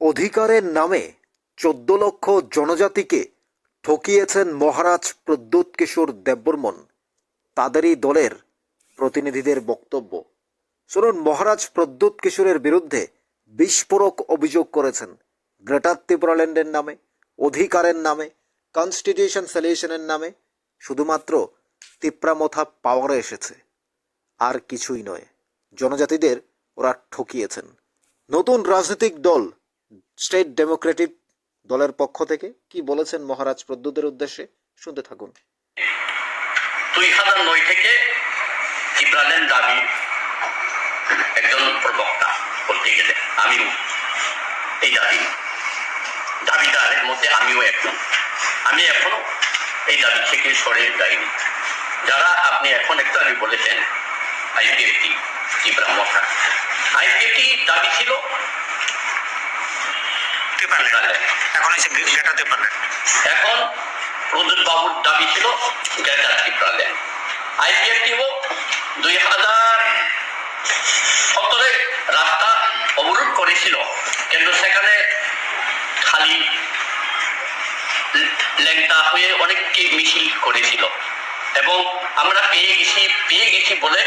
অধিকারের নামে চোদ্দ লক্ষ জনজাতিকে ঠকিয়েছেন মহারাজ প্রদ্যোৎ কিশোর দেববর্মন, তাদেরই দলের প্রতিনিধিদের বক্তব্য। শুনুন, মহারাজ প্রদ্যুৎ কিশোরের বিরুদ্ধে বিস্ফোরক অভিযোগ করেছেন। গ্রেটার ত্রিপুরাল্যান্ডের নামে, অধিকারের নামে, কনস্টিটিউশন সলিউশনের নামে শুধুমাত্র তিপ্রামথা পাওয়ারে এসেছে। আর কিছুই নয়, জনজাতিদের ওরা ঠকিয়েছেন। নতুন রাজনৈতিক দল স্টেট ডেমোক্রেটিক দলের পক্ষ থেকে কি বলেছেন মহারাজ প্রদ্যুতের উদ্দেশ্যে? শুনতে থাকুন। দুই হাজার নয় থেকে ত্রিপুরাল্যান্ড দাবি একজন প্রবক্তা বলতে গেলে এই দাবি। দাবিদারের মধ্যে আমিও একজন। আমি এখনও এই দাবি থেকে সরে যাইনি। যারা আপনি এখন একটু আগে বলেছেন, আইপিএফটি মশা আইপিএফটি দাবি ছিল ত্রিপাল্যান্ড এখন এসে গ্রেটার ত্রিপাল্যান্ড এখন প্রদ্যুৎ বাবুর দাবি ছিল গ্রেটার ত্রিপুরাল্যান্ড আইপিএফটিও দুই হাজার সতেরোয় রাস্তা অবরোধ করেছিল। কিন্তু সেখানে খালি ল্যাংটা হয়ে অনেককে মিছিল করেছিল। এবং আমরা পেয়ে গেছি পেয়ে গেছি বলে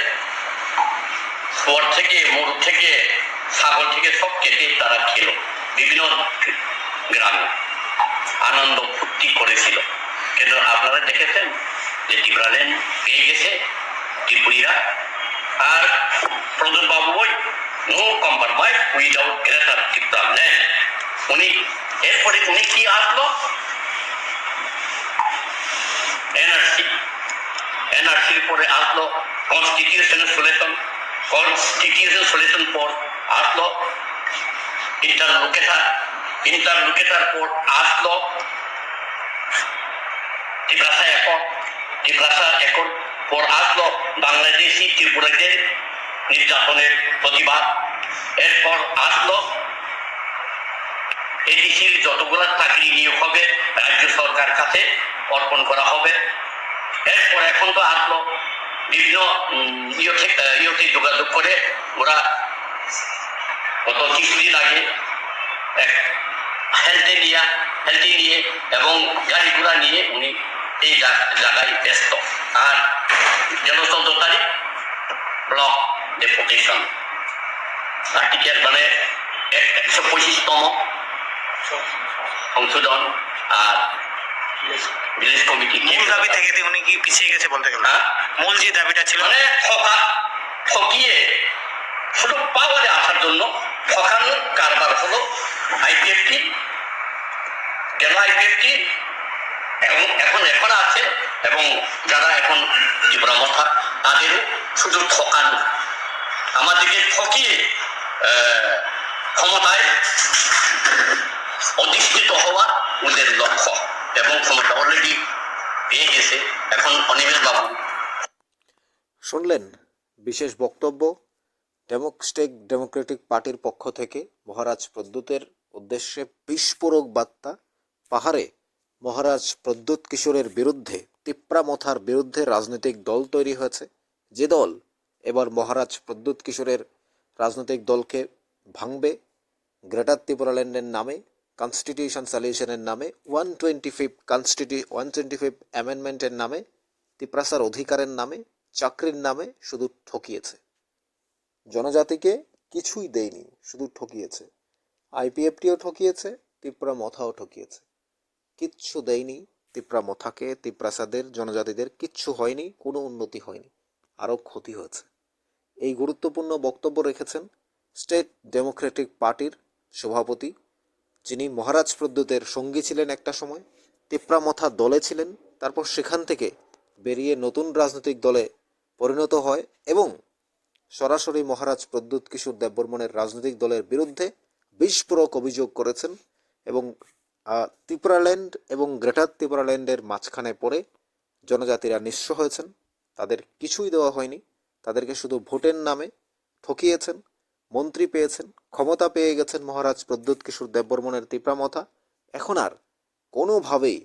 পর থেকে মোড় থেকে, ছাগল থেকে সব কেটে তারা খেলো। বিভিন্ন গ্রামে আনন্দ ফুর্তি করেছিল। কিন্তু আপনারা দেখেছেন যে ত্রিপুরাল্যান্ড পেয়ে গেছে ত্রিপুরীরা। আর প্রদীপ বাবু ওই no compromise without greater Tripuraland উনি, এরপরে উনি কি আসলো? এনআরসি। এনআরসির পরে আসলো কনস্টিটিউশন সলিউশন কনস্টিটিউশন সলিউশন পর আসলো ইন্টারলোকেটার ইন্টারলোকেটার পর আসলো ত্রিপ্রাসা একর ত্রিপ্রাসা একর পর আসলো বাংলাদেশি ত্রিপুরাদের নির্যাতনের প্রতিবাদ এরপর আসলো এডিসির যতগুলো চাকরি নিয়োগ হবে, রাজ্য সরকার কাছে অর্পণ করা হবে। এরপর এখন তো আসলো বিভিন্ন ইয়েতে যোগাযোগ করে ওরা কত কিছুদিন আগে এক হেলথে নিয়ে হেলথে নিয়ে এবং গাড়ি ঘোড়া নিয়ে উনি এই জায়গায় ব্যস্ত। আর গেল চোদ্দ তারিখ ব্লক ডেপুটেশন। আর্টিকেল মানে এক- একশো পঁচিশতম সংশোধন আর ভিলেজ কমিটি মূল দাবি থেকে উনি কি পিছিয়ে গেছে বলতে গেলে? হ্যাঁ? মূল যে দাবিটা ছিল? মানে ঠকা ঠকিয়ে শুধু পাওয়ারে আসার জন্য ঠকানোর কারবার হলো আইপিএফটি কেন আইপিএফটি এখন এখন এখন আছে এবং যারা এখন ত্রিপুরা মথা তাদেরও শুধু ঠকানো আমাদেরকে ঠকিয়ে ক্ষমতায় অধিষ্ঠিত হওয়া ওদের লক্ষ্য এবং ক্ষমতা অলরেডি পেয়ে গেছে। এখন অনিমেষ বাবু। শুনলেন বিশেষ বক্তব্য ডেমোক্রেটিক ডেমোক্রেটিক পার্টির পক্ষ থেকে মহারাজ প্রদ্যুতের উদ্দেশ্যে বিস্ফোরক বার্তা, পাহাড়ে মহারাজ প্রদ্যুৎ কিশোরের বিরুদ্ধে, তিপ্রামথার বিরুদ্ধে রাজনৈতিক দল তৈরি হয়েছে। যে দল এবার মহারাজ প্রদ্যুৎ কিশোরের রাজনৈতিক দলকে ভাঙবে, গ্রেটার ত্রিপুরাল্যান্ডের নামে, কনস্টিটিউশন সলিউশনের নামে, ওয়ান টোয়েন্টি ফিফ কনস্টিটিউ ওয়ান টোয়েন্টি ফিফ অ্যামেন্ডমেন্টের নামে, তিপ্রাসার অধিকারের নামে, চাকরির নামে শুধু ঠকিয়েছে। জনজাতিকে কিছুই দেয়নি, শুধু ঠকিয়েছে। আইপিএফটিও ঠকিয়েছে, তিপ্রা মথাও ঠকিয়েছে। কিচ্ছু দেয়নি তিপ্রা মথাকে তিপ্রাসাদের জনজাতিদের, কিচ্ছু হয়নি, কোনো উন্নতি হয়নি, আরও ক্ষতি হয়েছে। এই গুরুত্বপূর্ণ বক্তব্য রেখেছেন স্টেট ডেমোক্রেটিক পার্টির সভাপতি, যিনি মহারাজ প্রদ্যুতের সঙ্গী ছিলেন একটা সময় তিপ্রামথা দলে ছিলেন, তারপর সেখান থেকে বেরিয়ে নতুন রাজনৈতিক দলে পরিণত হয় এবং সরাসরি মহারাজ প্রদ্যুৎ কিশোর দেববর্মনের রাজনৈতিক দলের বিরুদ্ধে বিস্ফোরক অভিযোগ করেছেন এবং ত্রিপুরাল্যান্ড এবং গ্রেটার ত্রিপুরাল্যান্ডের মাঝখানে পড়ে জনজাতিরা নিঃস্ব হয়েছেন। তাদের কিছুই দেওয়া হয়নি। তাদেরকে শুধু ভোটের নামে ঠকিয়েছেন, মন্ত্রী পেয়েছেন, ক্ষমতা পেয়ে গেছেন মহারাজ প্রদ্যুৎ কিশোর দেববর্মনের তিপ্রামথা এখন আর কোনোভাবেই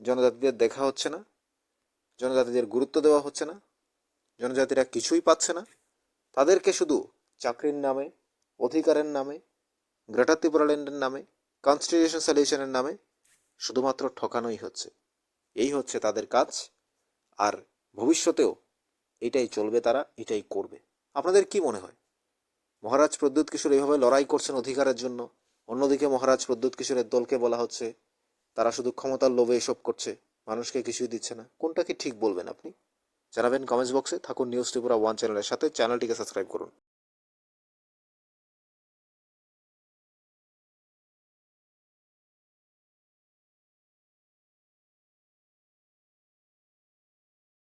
জনজাতিদের দেখা হচ্ছে না, জনজাতিদের গুরুত্ব দেওয়া হচ্ছে না, জনজাতিরা কিছুই পাচ্ছে না। তাদেরকে শুধু চাকরির নামে, অধিকারের নামে, গ্রেটার ত্রিপুরাল্যান্ডের নামে, কনস্টিটিউশন সলিউশনের নামে শুধুমাত্র ঠকানোই হচ্ছে। এই হচ্ছে তাদের কাজ, আর ভবিষ্যতেও এটাই চলবে তারা, এটাই করবে। আপনাদের কি মনে হয়? মহারাজ প্রদ্যুৎ কিশোর এইভাবে লড়াই করছেন অধিকারের জন্য। অন্যদিকে মহারাজ প্রদ্যুৎ কিশোরের দলকে বলা হচ্ছে, তারা শুধু ক্ষমতার লোভে এসব করছে, মানুষকে কিছুই দিচ্ছে না। কোনটা কি ঠিক বলবেন আপনি? জানাবেন কমেন্টস বক্সে। থাকুন নিউজ ত্রিপুরা ওয়ান চ্যানেলের সাথে। চ্যানেলটিকে সাবস্ক্রাইব করুন।